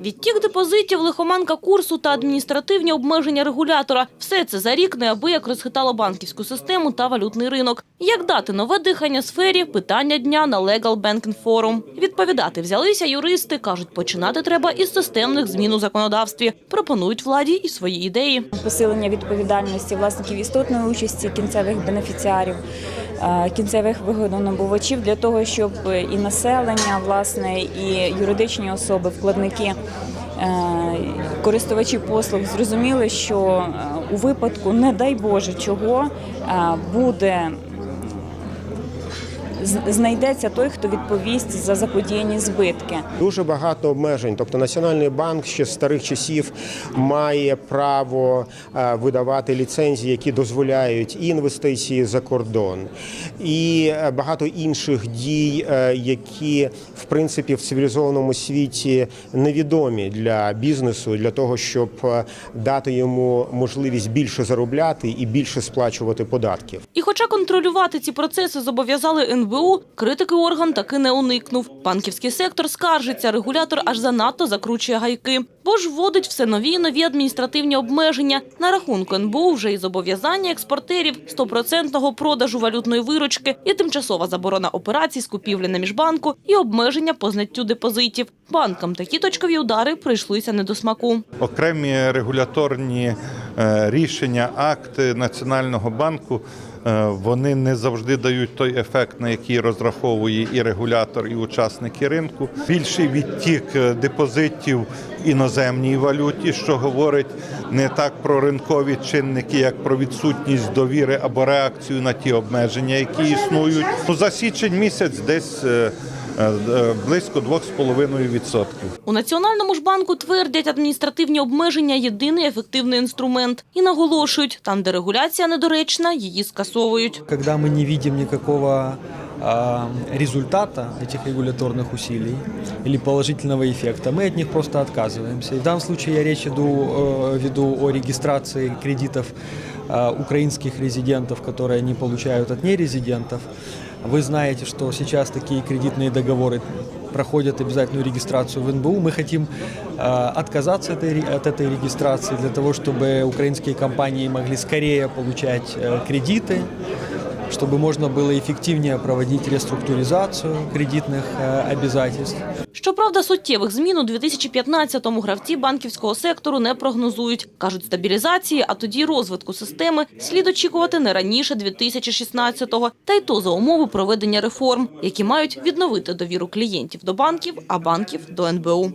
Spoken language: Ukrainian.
Відтік депозитів, лихоманка курсу та адміністративні обмеження регулятора – все це за рік неабияк розхитало банківську систему та валютний ринок. Як дати нове дихання сфері – питання дня на Legal Banking Forum. Відповідати взялися юристи. Кажуть, починати треба із системних змін у законодавстві. Пропонують владі і свої ідеї. посилення відповідальності власників істотної участі кінцевих бенефіціарів, е, кінцевих вигодонабувачів для того, щоб і населення, власне, і юридичні особи, вкладники. Е, Користувачі послуг зрозуміли, що е, у випадку, не дай Боже, чого е, буде знайдеться той, хто відповість за заподіяні збитки. Дуже багато обмежень. Тобто Національний банк ще з старих часів має право е, видавати ліцензії, які дозволяють і інвестиції за кордон, і е, багато інших дій, е, які в принципі в цивілізованому світі невідомі для бізнесу, для того, щоб дати йому можливість більше заробляти і більше сплачувати податків. І хоча контролювати ці процеси зобов'язали НБУ, критики орган таки не уникнув. Банківський сектор скаржиться, регулятор аж занадто закручує гайки. Бо ж вводить все нові і нові адміністративні обмеження. На рахунку НБУ вже і зобов'язання експортерів стопроцентного продажу валютної виручки, і тимчасова заборона операцій з купівлі на міжбанку, і обмеження по знаттю депозитів. Банкам такі точкові удари прийшлися не до смаку. окремі регуляторні рішення, акти Національного банку. е, Вони не завжди дають той ефект, на який розраховує і регулятор, і учасники ринку. Більший відтік е, депозитів в іноземній валюті, що говорить не так про ринкові чинники, як про відсутність довіри або реакцію на ті обмеження, які існують. Ну, За січень місяць десь е, е, е, близько 2,5%. У Національному ж банку твердять, адміністративні обмеження – єдиний ефективний інструмент. І наголошують, там, де регуляція недоречна, її скасовують. Коли ми не бачимо никакого а, результата этих регуляторных усилий или положительного эффекта, мы от них просто отказываемся. И в данном случае я речь иду, э, веду о регистрации кредитов а, украинских резидентов, которые они получают от нерезидентов. Вы знаете, что сейчас такие кредитные договоры проходят обязательную регистрацию в НБУ. Мы хотим э, отказаться от этой, от этой регистрации для того, чтобы украинские компании могли скорее получать э, кредиты, чтобы можно было эффективнее проводить реструктуризацию кредитных э, обязательств. Щоправда, суттєвих змін у 2015-му гравці банківського сектору не прогнозують. Кажуть, стабілізації, а тоді й розвитку системи слід очікувати не раніше 2016-го. Та й то за умови проведення реформ, які мають відновити довіру клієнтів до банків, а банків до НБУ.